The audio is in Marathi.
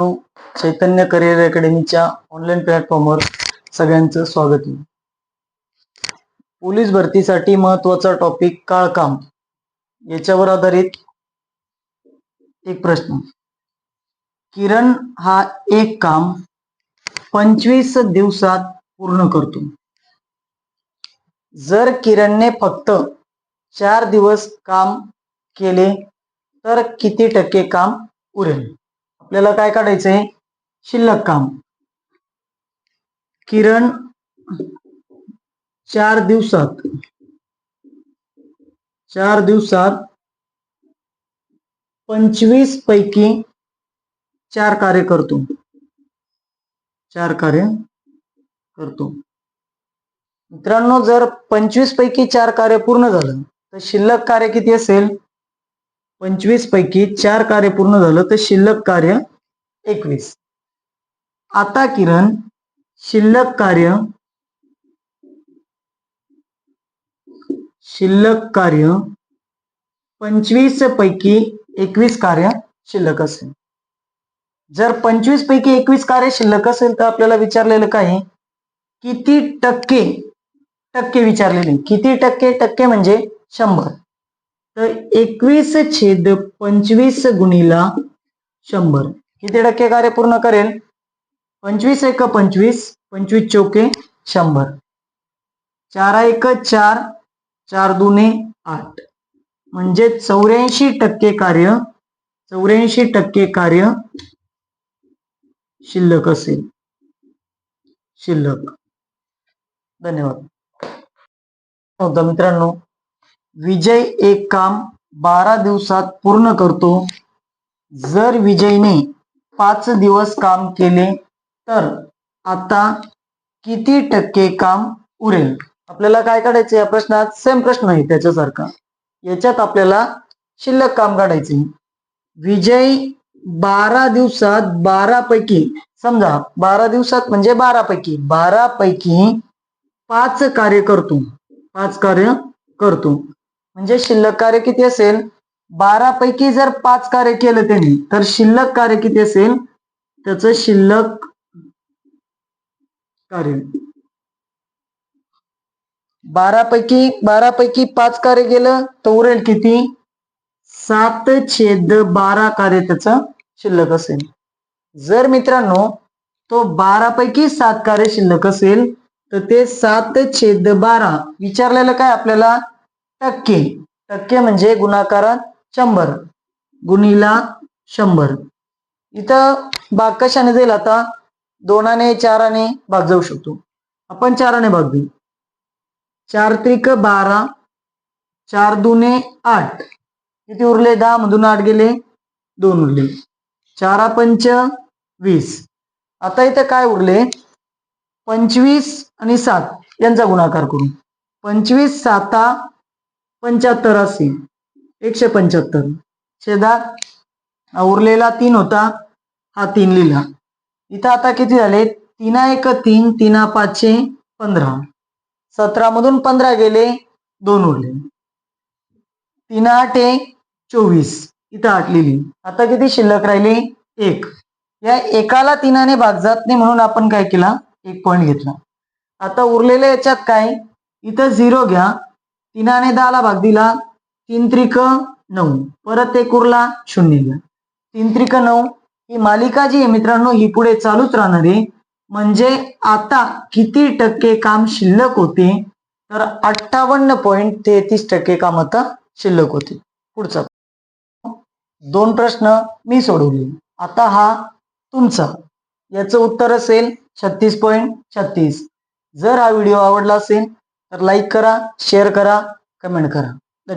चैतन्य करिअर अकॅडमीच्या ऑनलाईन प्लॅटफॉर्मवर सगळ्यांचं स्वागत आहे. पोलीस भरतीसाठी महत्त्वाचा टॉपिक काळकाम. याच्यावर आधारित एक प्रश्न. किरण हा एक काम पंचवीस दिवसात पूर्ण करतो. जर किरणने फक्त चार दिवस काम केले तर किती टक्के काम उरेल? आपल्याला काय काढायचंय? शिल्लक काम. किरण चार दिवसात चार दिवसात पंचवीस पैकी चार कार्य करतो. चार कार्य करतो. मित्रांनो जर पंचवीस पैकी चार कार्य पूर्ण झालं तर शिल्लक कार्य किती असेल? पंचवीस पैकी चार कार्य पूर्ण झालं तर शिल्लक कार्य एकवीस. आता किरण शिल्लक कार्य शिल्लक कार्य पंचवीस पैकी एकवीस कार्य शिल्लक असेल. जर पंचवीस पैकी एकवीस कार्य शिल्लक असेल तर आपल्याला विचारलेलं काय? किती टक्के टक्के विचारलेले. किती टक्के टक्के म्हणजे शंभर. तर एकवीस छेद पंचवीस गुणीला शंभर. किती टक्के कार्य पूर्ण करेल? पंचवीस एक पंचवीस पंचवीस चौके शंभर. चार एक चार चार दुने आठ. म्हणजे चौऱ्याऐंशी टक्के कार्य चौऱ्याऐंशी टक्के कार्य शिल्लक असेल. शिल्लक. धन्यवाद. हो, मित्रांनो विजय एक काम बारा दिवसात पूर्ण करतो. जर विजयने पाच दिवस काम केले तर आता किती टक्के काम उरेल? आपल्याला काय काढायचं या प्रश्नात? सेम प्रश्न आहे त्याच्यासारखा. याच्यात आपल्याला शिल्लक काम काढायचे विजय बारा दिवसात बारा पैकी समजा बारा दिवसात म्हणजे बारा पैकी बारा पैकी पाच कार्य करतो. पाच कार्य करतो. म्हणजे शिल्लक कार्य किती असेल? बारा पैकी जर पाच कार्य केलं त्यांनी तर शिल्लक कार्य किती असेल? त्याचं शिल्लक कार्य. बारा पैकी पाच कार्य गेलं तर उरेल किती? सात छेद बारा कार्य त्याचं शिल्लक असेल. जर मित्रांनो तो बारा पैकी सात कार्य शिल्लक असेल तर ते सात छेद बारा. विचारलेलं काय आपल्याला? टक्के. टक्के म्हणजे गुणाकारात शंभर. गुणीला शंभर. इथं भाग कशाने जाईल आता? दोनाने चाराने भाग जाऊ शकतो. आपण चाराने भाग देऊ चार त्रिक बारा चार दुने आठ. किती उरले? दहा मधून आठ गेले दोन उरले. चारा पंच वीस. आता इथं काय उरले? पंचवीस आणि सात. यांचा गुणाकार करू. पंचवीस साता पंच्याहत्तर असेल एकशे पंच्याहत्तर. छेदात उरलेला तीन होता. हा तीन लिहिला. इथं आता किती झाले? तीना एक तीन तीना पाचशे पंधरा. सतरा मधून पंधरा गेले दोन उरले. तीन आठ एक चोवीस. इथं आठ लिहिली. आता किती शिल्लक राहिली? एक. या एकाला तीनाने भाग जात नाही म्हणून आपण काय केला? एक पॉईंट घेतला. आता उरलेल्या याच्यात काय? इथं झिरो घ्या. तिनाने दहाला भाग दिला. तीन त्रिक नऊ. परत एक उरला शून्य घ्या. तीन त्रिक नऊ. ही मालिका जी आहे मित्रांनो ही पुढे चालूच राहणार आहे. म्हणजे आता किती टक्के काम शिल्लक होते? तर अठ्ठावन्न पॉईंट तेहतीस टक्के काम आता शिल्लक होते. पुढचा. दोन प्रश्न मी सोडवले. आता हा तुमचा. याचं उत्तर असेल छत्तीस पॉईंट छत्तीस. जर हा व्हिडिओ आवडला असेल तर लाईक करा शेअर करा कमेंट करा.